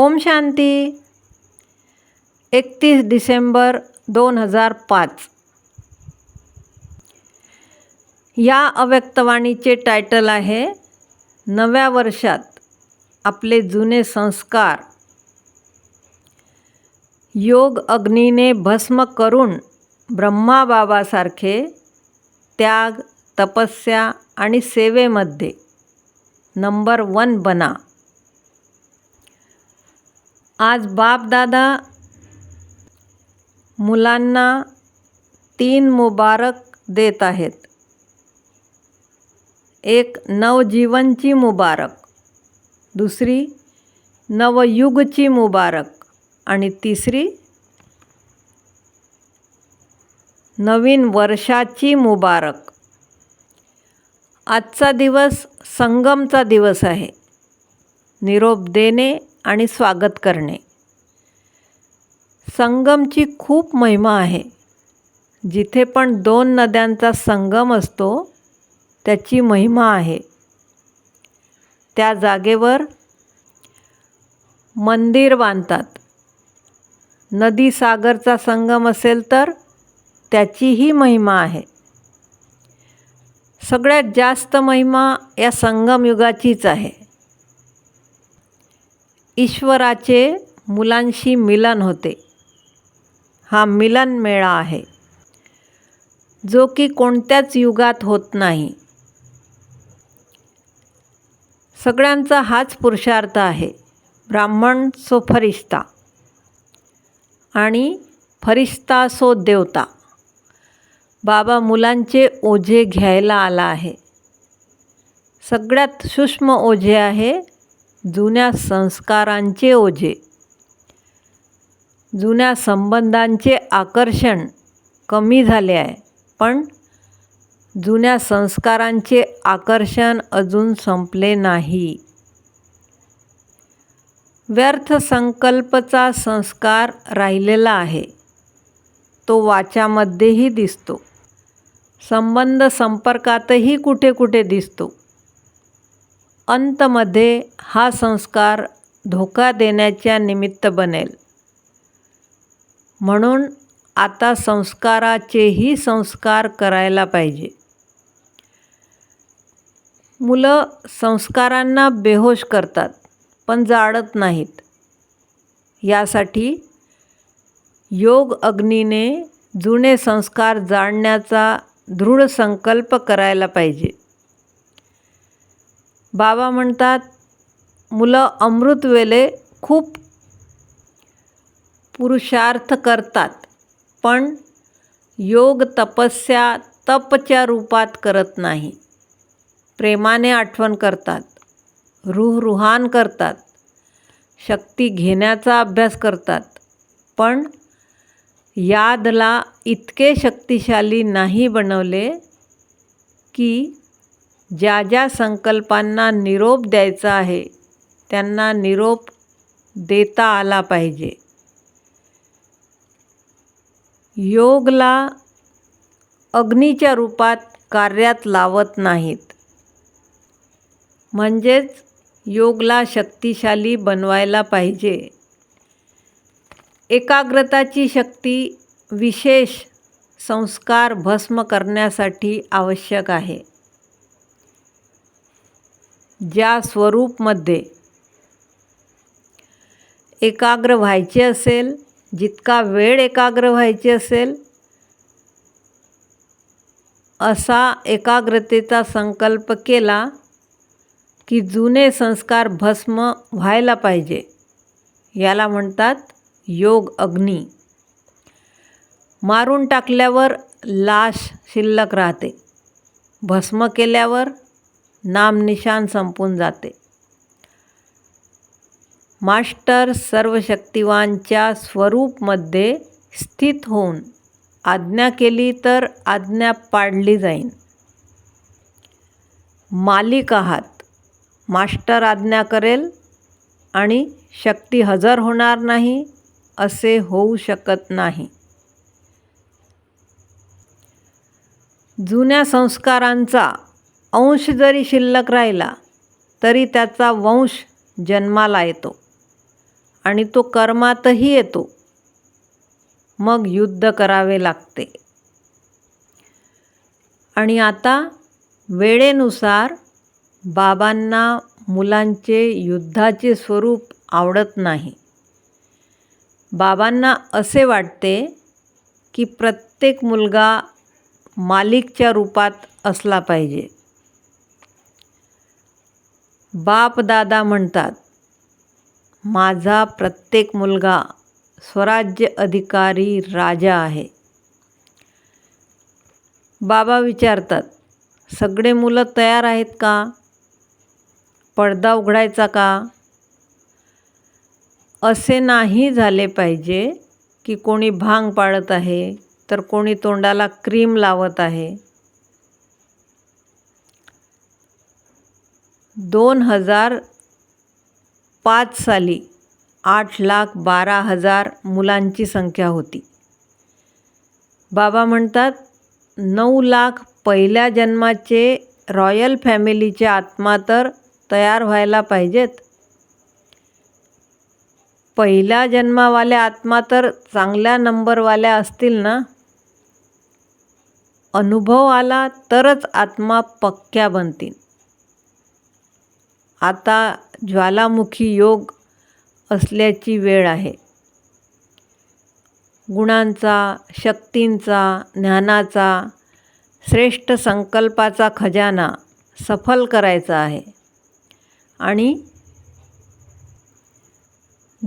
ओम शांती. एकतीस डिसेंबर दोन हजार पाच. या अव्यक्तवाणीचे टायटल आहे नव्या वर्षात आपले जुने संस्कार. योग अग्नीने भस्म करून ब्रह्माबाबासारखे त्याग तपस्या आणि सेवेमध्ये नंबर वन बना. आज बापदादा मुलांना तीन मुबारक देत आहेत. एक नवजीवनची मुबारक दुसरी नवयुगची मुबारक आणि तिसरी नवीन वर्षाची मुबारक. आजचा दिवस संगमचा दिवस आहे. निरोप देणे आणि स्वागत करणे. संगमची खूप महिमा आहे. जिथे पण दोन नद्यांचा संगम असतो त्याची महिमा आहे. त्या जागेवर मंदिर बांधतात. नदी सागरचा संगम असेल तर त्याचीही महिमा आहे. सगळ्यात जास्त महिमा या संगमयुगाचीच आहे. ईश्वराचे मुलांशी मिलन होते. हा मिलन मेळा आहे. जो की कोणत्याच युगात होत नाही. सगळ्यांचा हाच पुरुषार्थ आहे. ब्राह्मण सो फरिश्ता. आणि फरिश्ता सो देवता. बाबा मुलांचे ओझे घ्यायला आला आहे. सगळ्यात सूक्ष्म ओझे आहे जुन्या संस्कारांचे ओझे. जुन्या संबंधांचे आकर्षण कमी झाले आहे. पण जुन्या संस्कारांचे आकर्षण अजून संपले नाही. व्यर्थ संकल्पचा संस्कार राहिलेला आहे. तो वाचामध्येही दिसतो. संबंध संपर्कातही कुठे कुठे दिसतो. अंतमध्ये हा संस्कार धोका देण्याच्या निमित्त बनेल. म्हणून आता संस्काराचेही संस्कार करायला पाहिजे. मुलं संस्कारांना बेहोश करतात पण जाळत नाहीत. यासाठी योग अग्नीने जुने संस्कार जाणण्याचा दृढ संकल्प करायला पाहिजे. बाबा म्हणतात मुलं अमृतवेले खूप पुरुषार्थ करतात पण योग तपस्या तपच्या रूपात करत नाही. प्रेमाने आठवण करतात रुहरुहान करतात शक्ती घेण्याचा अभ्यास करतात पण यादला इतके शक्तिशाली नाही बनवले की ज्या ज्या संकल्पांना निरोप द्यायचा आहे त्यांना निरोप देता आला पाहिजे. योगला अग्नीच्या रूपात कार्यात लावत नाहीत. म्हणजेच योगला शक्तिशाली बनवायला पाहिजे. एकाग्रताची शक्ती विशेष संस्कार भस्म करण्यासाठी आवश्यक आहे. ज्या स्वरूपमध्ये एकाग्र व्हायचे असेल जितका वेळ एकाग्र व्हायचे असेल असा एकाग्रतेचा संकल्प केला की जुने संस्कार भस्म व्हायला पाहिजे. याला म्हणतात योग अग्नी. मारून टाकल्यावर लाश शिल्लक राहते. भस्म केल्यावर नामनिशान संपून जाते. मास्टर सर्व शक्तिवानच्या स्वरूपमध्ये स्थित होऊन आज्ञा केली तर आज्ञा पाडली जाईन. मालिक आहात. मास्टर आज्ञा करेल आणि शक्ती हजर होणार नाही असे होऊ शकत नाही. जुन्या संस्कारांचा अंश जरी शिल्लक राहिला तरी त्याचा वंश जन्माला येतो आणि तो कर्मातही येतो. मग युद्ध करावे लागते. आणि आता वेळेनुसार बाबांना मुलांचे युद्धाचे स्वरूप आवडत नाही. बाबांना असे वाटते की प्रत्येक मुलगा मालिकच्या रूपात असला पाहिजे. बाप दादा म्हणतात माझा प्रत्येक मुलगा स्वराज्य अधिकारी राजा आहे. बाबा विचारतात सगळे मुलं तयार आहेत का? पडदा उघडायचा का? असे नाही झाले पाहिजे की कोणी भांग पाळत आहे तर कोणी तोंडाला क्रीम लावत आहे. दोन हजार पाच साली आठ लाख बारा हजार मुलांची संख्या होती. बाबा म्हणतात नऊ लाख पहिल्या जन्माचे रॉयल फॅमिलीचे आत्मा तर तयार व्हायला पाहिजेत. पहिल्या जन्मावाल्या आत्मा तर चांगल्या नंबरवाल्या असतील ना? अनुभव आला तरच आत्मा पक्क्या बनतील. आता ज्वालामुखी योग असल्याची वेळ आहे. गुणांचा शक्तींचा ज्ञानाचा श्रेष्ठ संकल्पाचा खजाना सफल करायचा आहे. आणि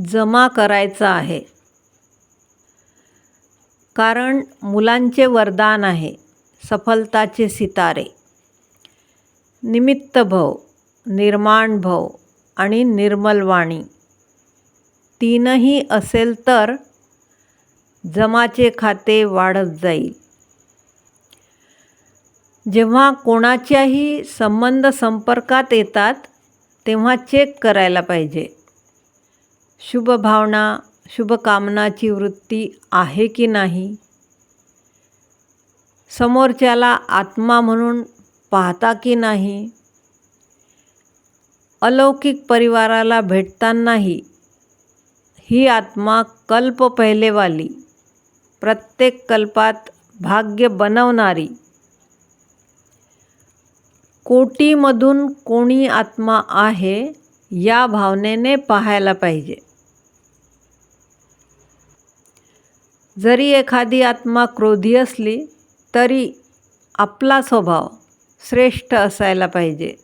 जमा करायचा आहे. कारण मुलांचे वरदान आहे सफलताचे सितारे. निमित्त भव. निर्माण भव आणि निर्मल वाणी. तीनही असेल तर जमाचे खाते वाढत जाईल. जेव्हा कोणाच्याही संबंध संपर्कात येतात तेव्हा चेक करायला पाहिजे. शुभ भावना शुभकामनाची वृत्ती आहे की नाही? समोरच्याला आत्मा म्हणून पाहता की नाही? अलौकिक परिवाराला भेटतानाही ही आत्मा कल्प पहिलेवाली प्रत्येक कल्पात भाग्य बनवणारी. कोटीमधून कोणी आत्मा आहे या भावनेने पाहायला पाहिजे. जरी एखादी आत्मा क्रोधी असली तरी आपला स्वभाव श्रेष्ठ असायला पाहिजे.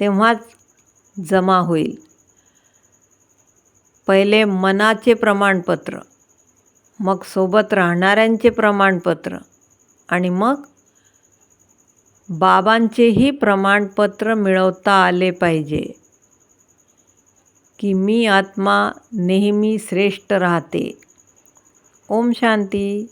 तेव्हाच जमा होईल. पहिले मनाचे प्रमाणपत्र मग सोबत राहणाऱ्यांचे प्रमाणपत्र आणि मग बाबांचेही प्रमाणपत्र मिळवता आले पाहिजे की मी आत्मा नेहमी श्रेष्ठ राहते. ओम शांती.